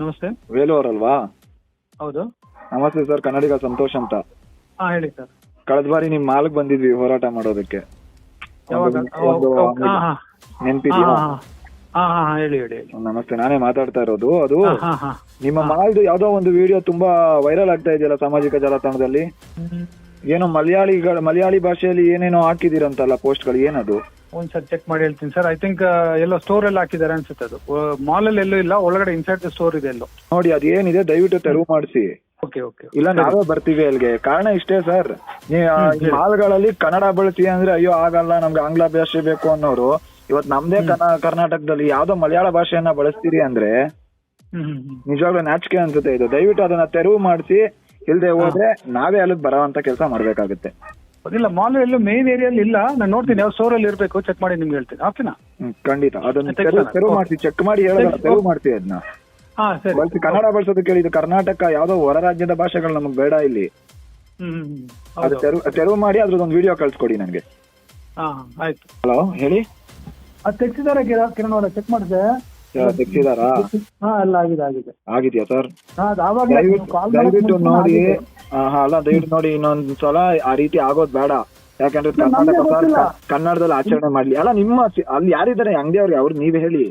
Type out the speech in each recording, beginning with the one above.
ನಮಸ್ತೆ. ವೇಲು ಅವರಲ್ವಾ? ಹೌದು. ನಮಸ್ತೆ ಸರ್ ಕನ್ನಡಿಗ ಸಂತೋಷ್ ಅಂತ. ಹಾ ಹೇಳಿ ಸರ್. ಕಳೆದ ಬಾರಿ ನಿಮ್ ಮಾಲ್ಗ್ ಬಂದಿದ್ವಿ ಹೋರಾಟ ಮಾಡೋದಕ್ಕೆ. ಯಾವಾಗ? ಒಂದು- ಒಂದು ಹಾ ಹಾ. ನೆನ್ಪಿದ್ಯಾ? ಹಾ ಹಾ ಹಾ. ಹಾ ಹೇಳಿ ಹೇಳಿ ಹೇಳಿ. ನಮಸ್ತೆ ನಾನೇ ಮಾತಾಡ್ತಾ ಇರೋದು. ಅದು ಹಾ ಹಾ ಹಾ. ನಿಮ್ಮ ಮಾಲ್ದು ಯಾವ್ದೋ ಒಂದು ವಿಡಿಯೋ ತುಂಬಾ ವೈರಲ್ ಆಗ್ತಾ ಇದೆಯಲ್ಲ ಸಾಮಾಜಿಕ ಜಾಲತಾಣದಲ್ಲಿ? ಏನೋ ಮಲಯಾಳಿಗಳ ಮಲಯಾಳಿ ಭಾಷೆಯಲ್ಲಿ ಏನೇನೋ ಹಾಕಿದಿರಂತಲ್ಲ ಪೋಸ್ಟ್ಗಳು ಏನದು? ಒಂದ್ ಸರ್ ಚೆಕ್ ಮಾಡಿ ಹೇಳ್ತೀನಿ ಸರ್. ಐ ಥಿಂಕ್ ಎಲ್ಲ ಸ್ಟೋರ್ ಅಲ್ಲಿ ಹಾಕಿದ್ದಾರೆ ಅನ್ಸುತ್ತೆ ಅದು. ಮಾಲ್ ಅಲ್ಲಿ ಎಲ್ಲೂ ಇಲ್ಲ ಒಳಗಡೆ ಇನ್ಸೈಡ್ ದ ಸ್ಟೋರ್ ಇದೆ ಎಲ್ಲೋ. ನೋಡಿ ಅದೇನಿದೆ ದಯವಿಟ್ಟು ತೆರವು ಮಾಡಿಸಿ. ಓಕೆ ಓಕೆ ಇಲ್ಲ ನಾವೇ ಬರ್ತೀವಿ ಅಲ್ಲಿಗೆ. ಕಾರಣ ಇಷ್ಟೇ ಸರ್. ಮಾಲ್ಗಳಲ್ಲಿ ಕನ್ನಡ ಬಳಸಿ ಅಂದ್ರೆ ಅಯ್ಯೋ ಆಗಲ್ಲ ನಮ್ಗೆ ಆಂಗ್ಲ ಭಾಷೆ ಬೇಕು ಅನ್ನೋರು ಇವತ್ ನಮ್ದೇ ಕರ್ನಾಟಕದಲ್ಲಿ ಯಾವ್ದೋ ಮಲಯಾಳ ಭಾಷೆಯನ್ನ ಬಳಸ್ತೀರಿ ಅಂದ್ರೆ ನಿಜವಾಗ್ಲೂ ನಾಚಿಕೆ ಅನ್ಸುತ್ತೆ ಇದು. ದಯವಿಟ್ಟು ಅದನ್ನ ತೆರವು ಮಾಡಿಸಿ ಇಲ್ದೆ ಹೋದ್ರೆ ನಾವೇ ಅಲ್ಲಿಗೆ ಬರೋ ಅಂತ ಕೆಲಸ ಮಾಡ್ಬೇಕಾಗುತ್ತೆ. ಅದಿಲ್ಲ ಮಾಲ್ ಎಲ್ಲೂ ಮೇನ್ ಏರಿಯಲ್ಲಿ ಇಲ್ಲ. ನಾನು ನೋಡ್ತೀನಿ ಯಾವ ಸ್ಟೋರ್ ಅಲ್ಲಿ ಇರಬೇಕು ಚೆಕ್ ಮಾಡಿ ನಿಮ್ಗೆ ಹೇಳ್ತೀನಿ. ಓಕೆನಾ ಹ್ಮ್, ಖಂಡಿತ. ಅದನ್ನ ತೆರವು ಚೆಕ್ ಮಾಡಿ ತೆಗ್ದು- ತೆರವು ಮಾಡ್ತೀವಿ ಅದನ್ನ ಹಾ ಸರಿ. ಬಳಸಿ ಕನ್ನಡ ಬಳಸೋದಕ್ಕೆ ಕೇಳಿ ಇದು ಕರ್ನಾಟಕ ಯಾವ್ದೋ ಹೊರ ರಾಜ್ಯದ ಭಾಷೆಗಳು ನಮಗೆ ಬೇಡ ಇಲ್ಲಿ. ಹ್ಮ್ ಹ್ಮ್ ಹ್ಮ್. ಅದು ಹೌದು. ತೆರವು ಮಾಡಿ ಮಾಡಿ ಅದ್ರದ್ದೊಂದು ವಿಡಿಯೋ ಕಳ್ಸ್ಕೊಡಿ ನನಗೆ. ಹಾ ಆಯ್ತು. ಹಲೋ ಹೇಳಿ? ಅದು ತೆಗ್ಸಿದ್ದಾರೆ ಕಿರಣ್ ಅವರ? ಚೆಕ್ ಮಾಡಿದೆ ತೆಗ್ಸಿದಾರಾ? ಹಾ ಎಲ್ಲ ಆಗಿದೆ ಆಗಿದೆ. ಆಗಿದ್ಯಾ ಸರ್? ಹಾ ಅದು ದಯವಿಟ್ಟು ಕಾಲ್ ದಯವಿಟ್ಟು ನೋಡಿ. ಅಲ್ಲ ದಯವಿಟ್ಟು ನೋಡಿ ಇನ್ನೊಂದ್ ಸಲ ಆ ರೀತಿ ಆಗೋದ್ ಬೇಡ. ಯಾಕಂದ್ರೆ ಕರ್ನಾಟಕ ಕನ್ನಡದಲ್ಲಿ ಆಚರಣೆ ಮಾಡ್ಲಿ. ಅಲ್ಲ ನಿಮ್ಮ ಅಲ್ಲಿ ಯಾರಿದ್ದಾರೆ? ಅಂಗಡಿ ಅವ್ರಿಗೆ ಅವ್ರು ನೀವೇ ಹೇಳಿ.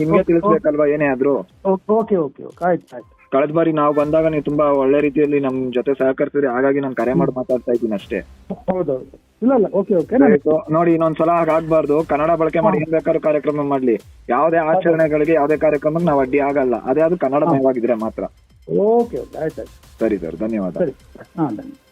ನಿಮ್ಗೆ ತಿಳಿಸ್ಬೇಕಲ್ವಾ ಏನೇ ಆದ್ರೂ? ಓಕೆ ಓಕೆ ಓಕೆ ಆಯ್ತು ಆಯ್ತು. ಕಳೆದ ಬಾರಿ ನಾವು ಬಂದಾಗ ನೀವು ತುಂಬಾ ಒಳ್ಳೆ ರೀತಿಯಲ್ಲಿ ನಮ್ ಜೊತೆ ಸಹಕರಿಸಿದ್ರಿ. ಹಾಗಾಗಿ ನಾನು ಕರೆ ಮಾಡಿ ಮಾತಾಡ್ತಾ ಇದ್ದೀನಿ ಅಷ್ಟೇ. ನೋಡಿ ಇನ್ನೊಂದ್ಸಲ ಹಾಗಾಗ್ಬಾರ್ದು. ಕನ್ನಡ ಬಳಕೆ ಮಾಡಿ ಏನ್ ಬೇಕಾದ್ರು ಕಾರ್ಯಕ್ರಮ ಮಾಡ್ಲಿ. ಯಾವ್ದೇ ಆಚರಣೆಗಳಿಗೆ ಯಾವ್ದೇ ಕಾರ್ಯಕ್ರಮಕ್ಕೆ ನಾವು ಅಡ್ಡಿ ಆಗಲ್ಲ. ಅದೇ ಅದು ಕನ್ನಡಮಯವಾಗಿದ್ರೆ ಮಾತ್ರ. ಓಕೆ ಓಕೆ ಆಯ್ತು ಆಯ್ತು ಸರಿ ಸರ್ ಧನ್ಯವಾದ. ಸರಿ. ಹಾಂ ಧನ್ಯವಾದ.